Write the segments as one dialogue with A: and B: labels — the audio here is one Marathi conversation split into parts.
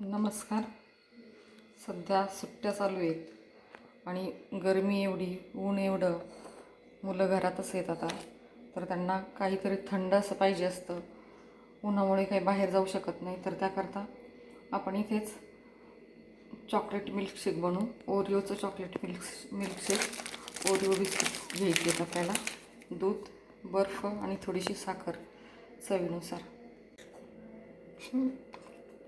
A: नमस्कार. सध्या सुट्ट्या चालू आहेत आणि गरमी एवढी ऊन एवढं मुलं घरातच आहेत आता. तर त्यांना काहीतरी थंड असं पाहिजे असतं. उन्हामुळे काही बाहेर जाऊ शकत नाही. तर त्याकरता आपण इथेच चॉकलेट मिल्कशेक बनवू. ओरिओचं chocolate milk milkshake Oreo biscuit घ्यायचे आहेत आपल्याला. दूध बर्फ आणि थोडीशी साखर चवीनुसार.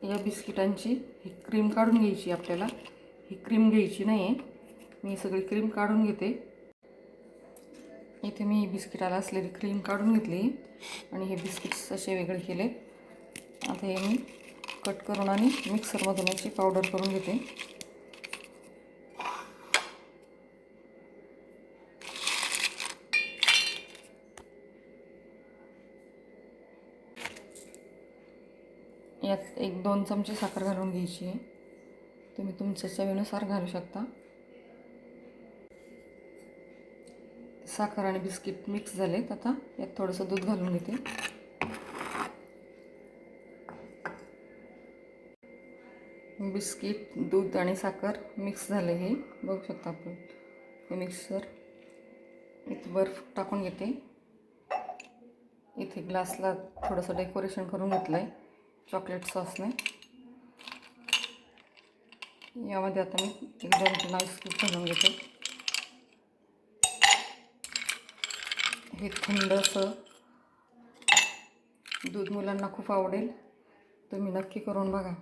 A: या बिस्किटांची ही क्रीम काढून घ्यायची आपल्याला. ही क्रीम घ्यायची नाही आहे मी सगळी क्रीम काढून घेते. इथे मी बिस्किटाला असलेली क्रीम काढून घेतली आणि हे बिस्किट्स असे वेगळे केले. आता हे मी कट करून आणि मिक्सरमधून याची पावडर करून घेते. यात एक दोन चमचे साखर घालून घ्यायची आहे. तुम्ही तुमच्या चवीनुसार घालू शकता. साखर आणि बिस्किट मिक्स झालेत आता. यात थोडंसं दूध घालून घेते. बिस्किट दूध आणि साखर मिक्स झाले हे बघू शकता आपण. हे मिक्सर इथे बर्फ टाकून घेते. इथे ग्लासला थोडंसं डेकोरेशन करून घेतलं आहे चॉकलेट सॉसने. यामध्ये आता मी एक दोन तीन आईस्क्रीम घालून घेते. हे थंड असं दूध मुलांना खूप आवडेल. तुम्ही नक्की करून बघा.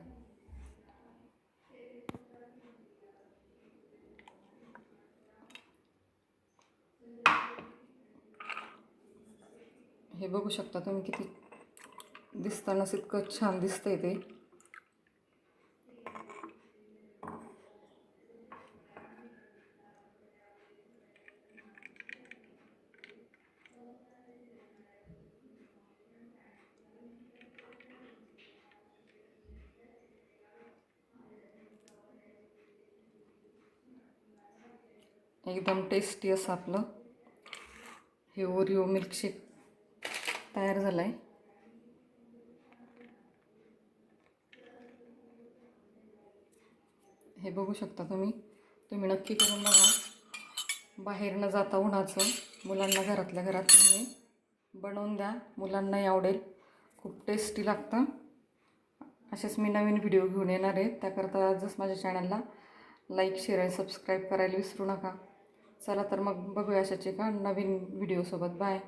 A: हे बघू शकता तुम्ही किती दिसतानाच इतकं छान दिसतंय ते. एकदम टेस्टी असं आपलं. हे ओरिओ मिल्कशेक तयार झालं आहे हे बघू शकता तुम्ही. तुम्ही नक्की करून बघा. बाहेर न जाता उन्हाचं. मुलांना घरातल्या घरात तुम्ही बनवून द्या. मुलांनाही आवडेल. खूप टेस्टी लागतं. असेच मी नवीन व्हिडिओ घेऊन येणार आहे. त्याकरता आजच माझ्या चॅनलला लाईक शेअर आणि सबस्क्राईब करायला विसरू नका. चला तर मग बघूया अशाचे का नवीन व्हिडिओसोबत बाय